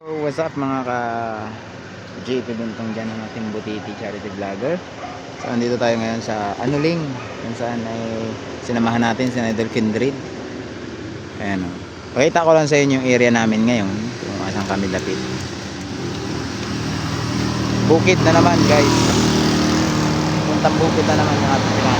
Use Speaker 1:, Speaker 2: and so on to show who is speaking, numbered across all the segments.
Speaker 1: So, what's up mga ka JP Buntong dyan ng ating Butiti Charity Vlogger? So andito tayo ngayon sa Anuling kung saan ay sinamahan natin si Idol Kindred. Ayan o Pakita ko lang sa inyo yung area namin ngayon kung saan kami lapit. Bukid na naman guys. Puntang bukid na naman yung ating pinasa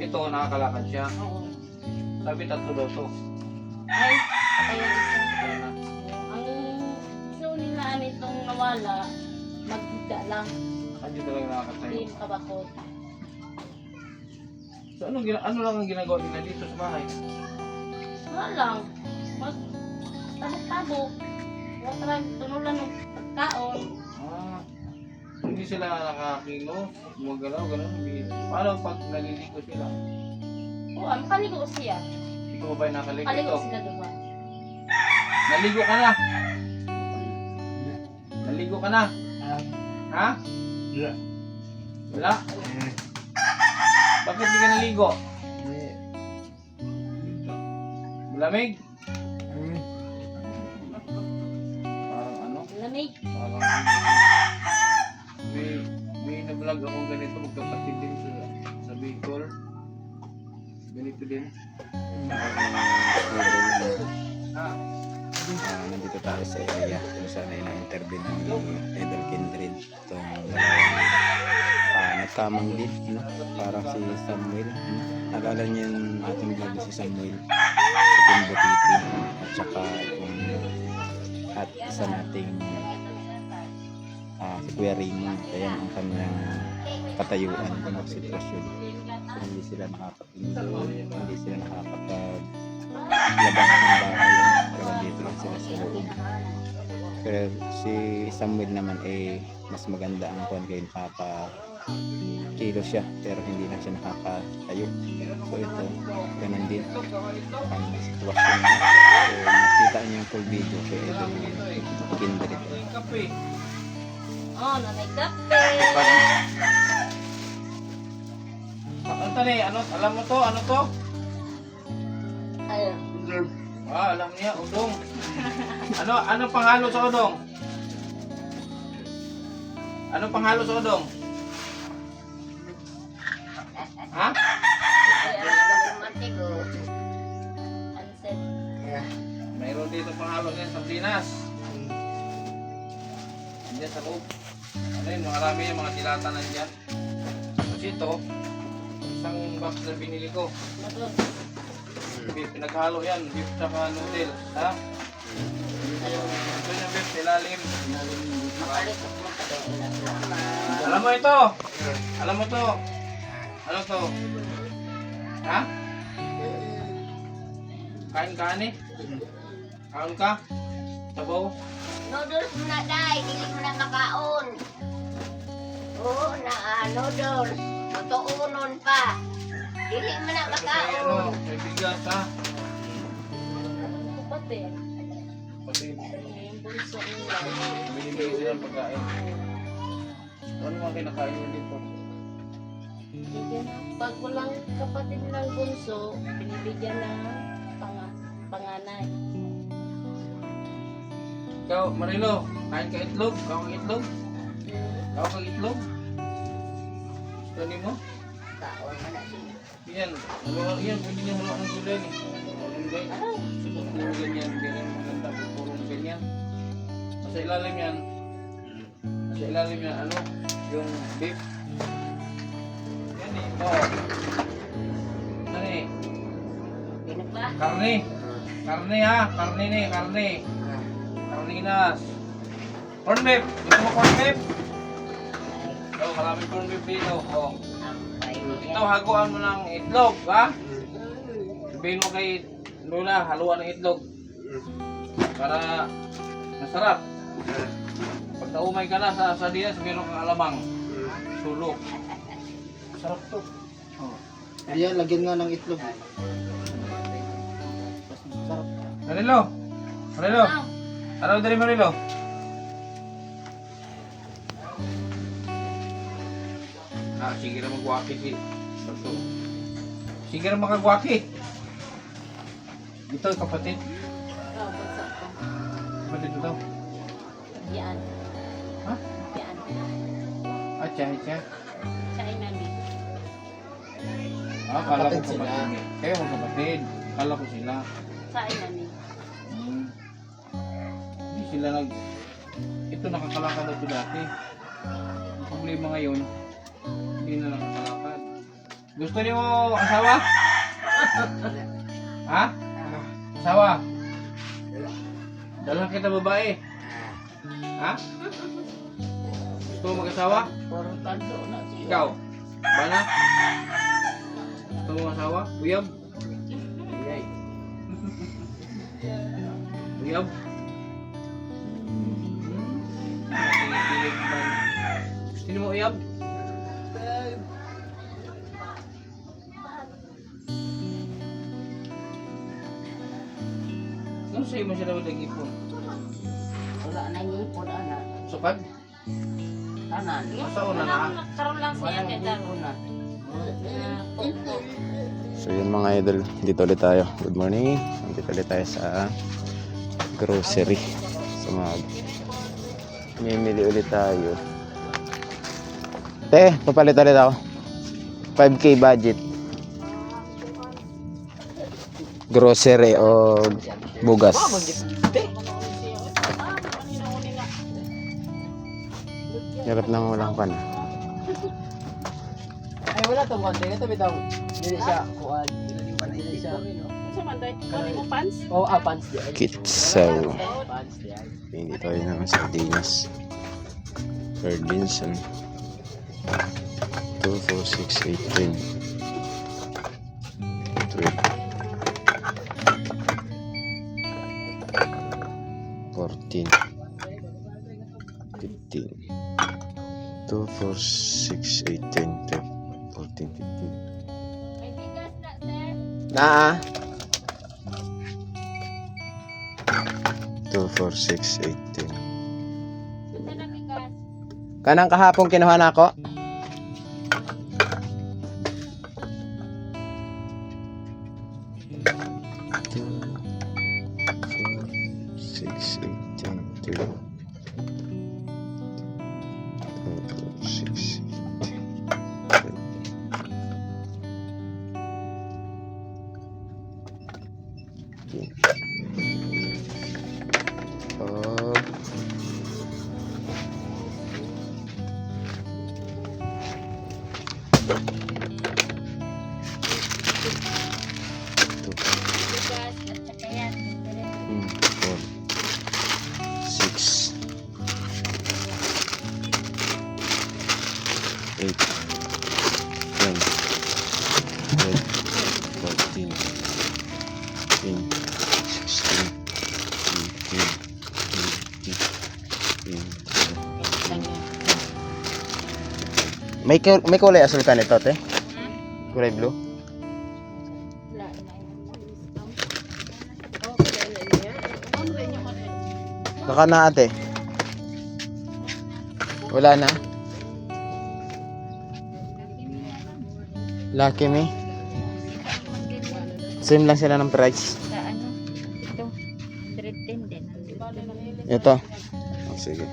Speaker 2: ito nakakalakad siya.
Speaker 3: Oo.
Speaker 2: Sabi tatlo daw to.
Speaker 3: Ay, isa. Ang gusto nila nitong nawala, magda lang.
Speaker 2: Hindi talaga nakakatayo.
Speaker 3: Hindi kabakot.
Speaker 2: So gina ano lang ang ginagawa nila dito sa bahay?
Speaker 3: Wala lang. Mag tabok-tabok. Watrag, tunulan ng pagkaon.
Speaker 2: Hindi sila nakakilo, gumagalaw, gano'n. Hindi. Paano pag naliligo sila?
Speaker 3: Oo, ang kaligo siya.
Speaker 2: Ikaw ba yung nakaligo
Speaker 3: Kaligo
Speaker 2: ito?
Speaker 3: sila diba?
Speaker 2: Naligo ka na? Naligo ka na? Ha? Wala. Bakit hindi ka naligo? Malamig? Parang ano?
Speaker 3: Lamig.
Speaker 2: Parang may na-vlog ako ganito magkapatid din sa, sa Bicol. Ganito din. Ah,
Speaker 1: nandito tayo sa area kung saan ay na-interview ng Idol Kindred itong ah, nagkamang lead no? parang si Samuel no? naalala niyo yung ating vlog si Samuel sa Timbo TV at saka yung at isa nating ah, si Kuya Raymond. Kaya ang kanyang katayuan ng sitwasyon hindi sila nakakapindol hindi sila nakakapag labas ng bahay. Pero dito lang sila sa loob. Pero si Samuel naman eh mas maganda ang kuhan kay nakaka kilo siya pero hindi na siya nakakatayo. So ito ganun din ang sitwasyon so nakita niyo yung full video kay Edon Kindred
Speaker 3: Oh, nanay kape.
Speaker 2: Ano to ni? Ano, alam mo to? Ano to?
Speaker 3: Ayun.
Speaker 2: Ah, alam niya, udong. Ano, ano panghalo sa udong? Ano panghalo sa udong? Ha?
Speaker 3: Anset.
Speaker 2: Mayroon dito panghalo din sa Pinas. Diyan sa loob. Ano yun, marami yung mga tilata na dyan. Kasi ito, isang box na binili ko. Beef, Pinaghalo yan, beef tsaka noodle. Ha? Ito yung beef, nilalim. Alam mo ito? Alam mo to? Ano to? Ha? Kain ka ni? Kain ka? Sabaw?
Speaker 4: Noodles mo na, day. Dili mo na makaon. Oo, na ah, noodles. Tutuunon pa. Dili mo na
Speaker 2: ano,
Speaker 4: makaon.
Speaker 2: may bigas ha?
Speaker 3: Pati.
Speaker 2: Pati
Speaker 3: Yung bunso nila.
Speaker 2: binibigay sila ng pagkain. Ano mga kinakain mo dito?
Speaker 3: Bigyan, pag walang kapatid ng bunso, binibigyan ng panga, panganay.
Speaker 2: Ikaw, Marilo, kain ka itlog? Ikaw ang itlog? Ikaw ang itlog? Gusto ni mo?
Speaker 4: Kaon mo na siya.
Speaker 2: Yan, yan, pwede niya haluan ng gulay ni. Subok puro ganyan, ganyan maganda, purong ganyan. Sa ilalim yan, sa ilalim yan, ano, yung beef. Yan eh, oh. Ano eh, karne. Karne ha, karne ni, karne. Karninas. Corn beef, gusto mo corn beef? Oh, maraming corn beef dito, oh. Ito, haguan mo ng itlog, ha? Sabihin mo kay Lola, haluan ng itlog. Para masarap. Pag naumay ka na sa sardinas, meron kang alamang. Sulok. Sarap to. Oh.
Speaker 5: Ayan, lagyan nga ng itlog.
Speaker 2: Marilo! Marilo! Ano dari Marilo? Ah, sige na magwaki si Sato. Sige na makagwaki. Ito kapatid.
Speaker 3: Oh.
Speaker 2: Kapatid ito.
Speaker 3: Yan.
Speaker 2: Ha?
Speaker 3: Yan.
Speaker 2: Acha, acha.
Speaker 3: Ay mami.
Speaker 2: Ah, kala ko
Speaker 5: Kapatid.
Speaker 2: Kayo mga kapatid. Kala ko sila.
Speaker 3: Ay mami.
Speaker 2: Sila nag... Ito nakakalakad na ito dati. Ang problema ngayon, hindi na nakakalakad. Gusto niyo asawa? ha? Asawa? Dalang kita babae. Ha? Gusto mo mag-asawa? Ikaw? Bana? Gusto mo asawa? Uyab? Uyab? Gusto mo uyab? Ano sa'yo mo siya daw nag-ipon?
Speaker 4: Wala na ngipon, anak.
Speaker 2: Sukad?
Speaker 4: Anan.
Speaker 2: Asa una na?
Speaker 3: Karoon lang siya kay Daro.
Speaker 4: na.
Speaker 1: So yun mga idol, dito ulit tayo. Good morning. Dito ulit tayo sa grocery. Sa mga mimili ulit tayo. Te, papalit ulit ako. 5k budget. Grocery o bugas. Hirap nang walang pan.
Speaker 5: Ay, wala tong konti. Ito bitaw. Dili siya kuan. Dili siya.
Speaker 3: Sa manday, kunin mo pants.
Speaker 5: Oh, ah, pants di ay.
Speaker 1: Kitsaw.
Speaker 5: Pants di ay.
Speaker 1: Hindi tayo ng sardinas. Sardines. 2, 4, 6, 8, 10. 12. 14. 15. 2, 4, 6, 8, 10, 12, 14, 15.
Speaker 3: May bigas na, sir.
Speaker 1: Naa. 2, 4, 6, 8, 10.
Speaker 3: Ito na bigas.
Speaker 1: Kanang kahapon kinuha na ako. May, may kulay asul ka nito, te? Kulay blue? Baka na ate. Wala na. Lucky me. Same lang sila ng price.
Speaker 3: Ito.
Speaker 1: Oh, sige.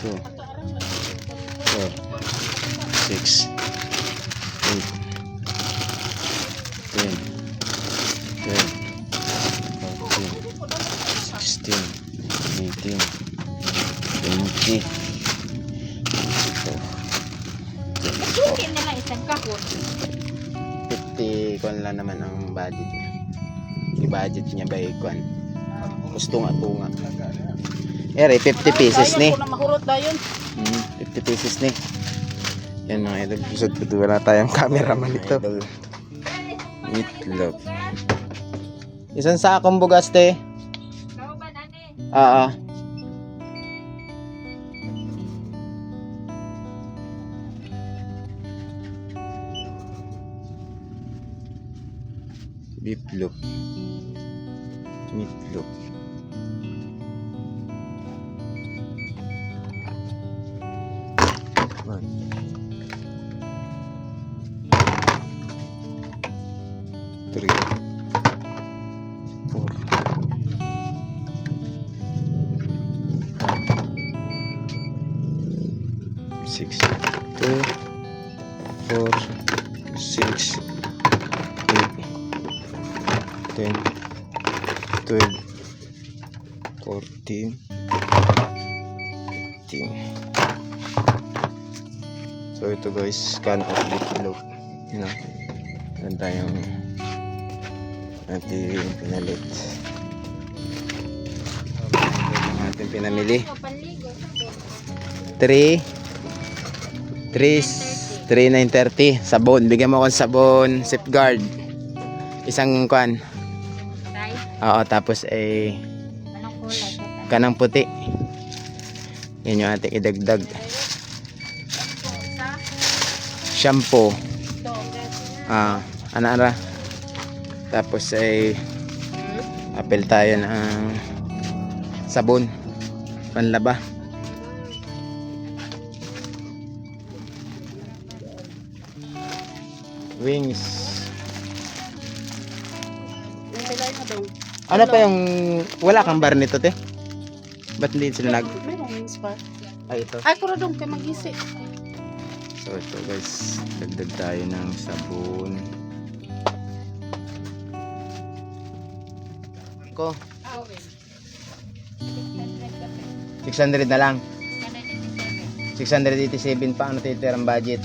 Speaker 1: Two. Four. Six. 10, 12, 14, 16, 18, 20, 22,
Speaker 3: Hindi na lang isang kahon.
Speaker 1: 50 kung lang naman ang budget niya. I-budget niya ba kwan? Gusto nga tunga. Ere, 50 pieces ni. Hmm, 50 pieces ni. Yan mga idol. Busog ko wala tayong cameraman ito. Meatloaf. Isang sakong bugas te.
Speaker 3: Ikaw ba, nani?
Speaker 1: Oo. Beef loaf. One. Three. Four. six, two, four, six, eight, ten, twelve, fourteen, fifteen. So ito guys, can of beef loaf. You know, meron tayong ating pinalit. Ang ating pinamili.
Speaker 3: Ikaw, panligo.
Speaker 1: 3 3 3930 sabon bigyan mo akong sabon safeguard isang kwan oo tapos eh
Speaker 3: kulay? Ito,
Speaker 1: kanang puti. Yun yung ating idagdag. Shampoo. Ah ano ara tapos ay apel tayo ng sabon. Panlaba. Wings.
Speaker 3: Dong.
Speaker 1: Ano pa yung wala kang bar nito te? Ba't hindi sila nag
Speaker 3: Merong wings pa.
Speaker 1: ay ito.
Speaker 3: Ay, kuro dong kay magisi.
Speaker 1: So ito guys, dagdag tayo ng sabon. Ko, 600 na lang. 687 pa ano titirang budget.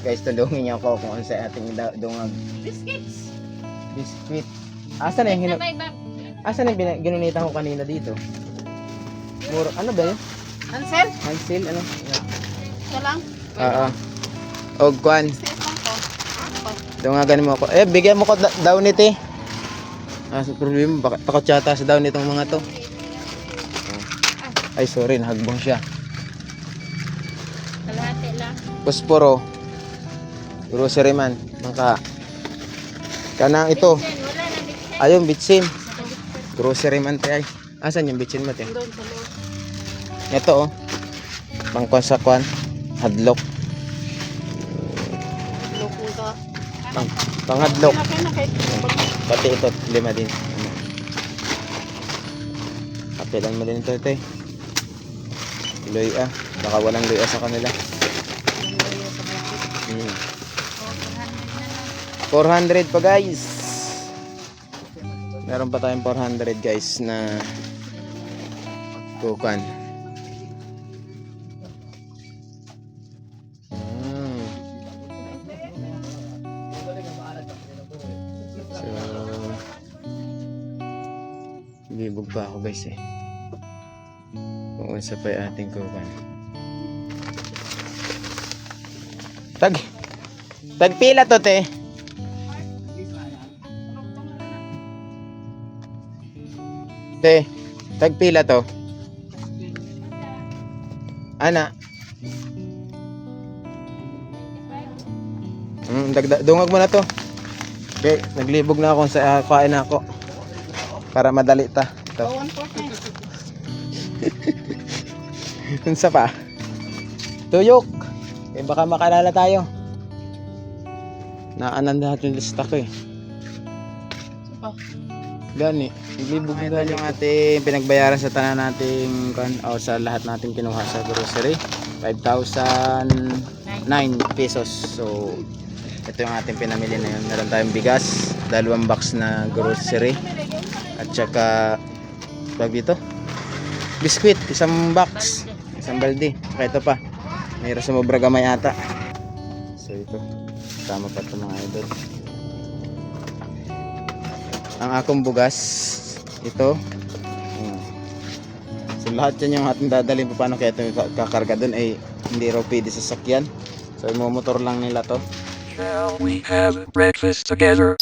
Speaker 1: Guys, tulungin niyo ako kung ano sa ating dungag
Speaker 3: Biscuits.
Speaker 1: biscuit. Asan na yung hinu- Asan yung bina- ginunita ko kanina dito? Muro, ano ba yun?
Speaker 3: Ansel?
Speaker 1: Hansil, ano?
Speaker 3: Ito lang.
Speaker 1: Oo. Og kwan,
Speaker 3: lang ko.
Speaker 1: dungagan mo ako. Eh, bigyan mo ko da- daw nito eh. Ah, sa problema, baka takot yata sa daw nitong mga to. Ay, sorry, nahagbong siya.
Speaker 3: Kalahati lang.
Speaker 1: Posporo. Grocery man. Mangka. Kanang ito. Ayun, bitsin. Grocery man te ay. Asan yung bitsin mo te?
Speaker 3: Doon sa loob.
Speaker 1: Ito oh. Pangkwan sa kwan. Hadlock.
Speaker 3: Loko ka.
Speaker 1: Pang, panghadlock.
Speaker 3: Kaya na kahit
Speaker 1: Pati ito, lima din. Kapilan mo din ito, ito eh. Luya. Baka walang luya sa kanila. Hmm. 400 pa guys. Meron pa tayong 400 guys na kukan. Hmm. So, bibog pa ako guys eh. Kung unsa pa yung ating kukan. Tag, tag pila to te. Te, tag pila to. Ana. Mm, dagdag dungag mo na to. Okay, naglibog na ako sa uh, kain na ako. Para madali ta. Ito. Unsa pa? Tuyok. Eh baka makalala tayo. Naanan yung lista ko eh.
Speaker 3: Pa.
Speaker 1: Gani. Naglibog na gani yung ating pinagbayaran sa tanan nating kan o sa lahat nating kinuha sa grocery. 5,009 pesos. So Ito yung ating pinamili na yun. Meron tayong bigas, dalawang box na grocery, at saka, tawag dito, biskwit, isang box, isang balde. Saka ito pa, mayroon sumobra gamay ata. So ito, tama pa ito mga idol. Ang akong bugas, ito. So lahat yan yung ating dadalhin pa paano kaya ito kakarga doon ay hindi raw pwede sa sakyan. So motor lang nila to.
Speaker 6: Shall we have breakfast together?